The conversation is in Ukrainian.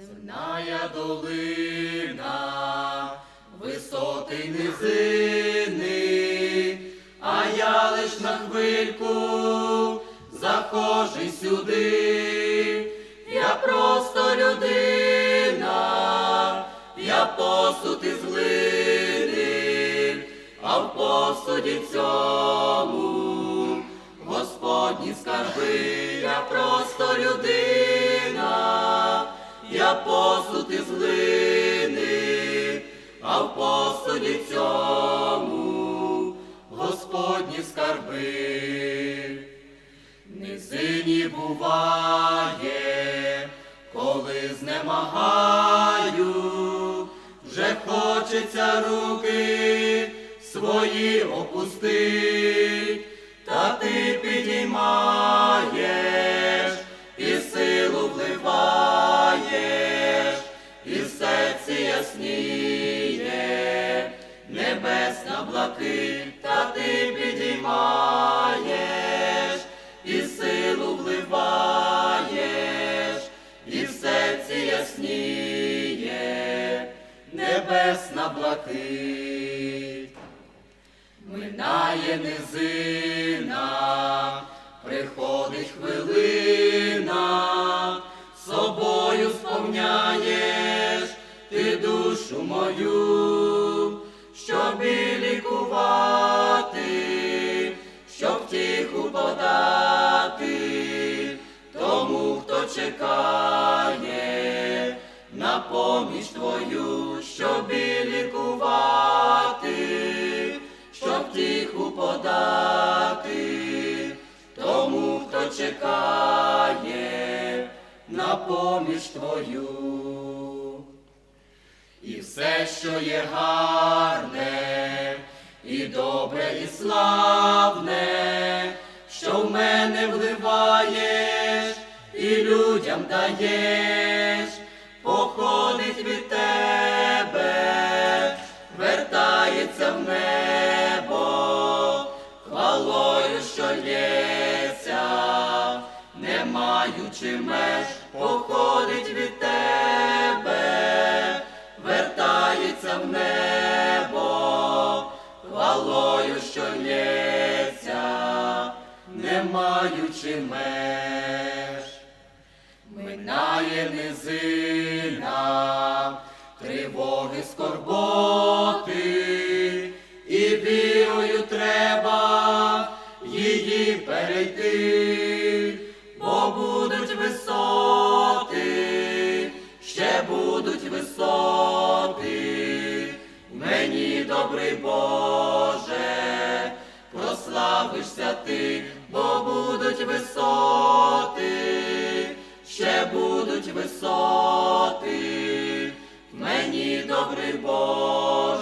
Земная долина, висоти низини, а я лиш на хвильку захожу сюди, я просто людина, я посуд із глини, а в посуді цьому Господні скарби, я просто людина, я посуд із глини, а в посуді цьому Господні скарби. Низині буває, коли знемагаю, вже хочеться руки свої опустить, та ти підіймаєш небесна блакить, та ти підіймаєш, і силу вливаєш, і в серці ясніє, небесна блакить. Минає низина, приходить хвилина, собою сповняєш ти душу мою, щоб лікувати, щоб втіху подати, тому, хто чекає на поміч твою, щоб і лікувати, щоб втіху подати, тому, хто чекає на поміч твою. Все, що є гарне, і добре, і славне, що в мене вливаєш і людям даєш, походить від тебе, вертається в небо, хвалою, що лється, не маючи меж, походить від тебе, вертається в небо, хвалою, що лється, не маючи меж. Минає низина, тривоги скорботи, і вірою треба її перейти, бо будуть висоти, ще будуть висоти, добрий Боже, прославишся ти, бо будуть висоти, ще будуть висоти, мені добрий Боже,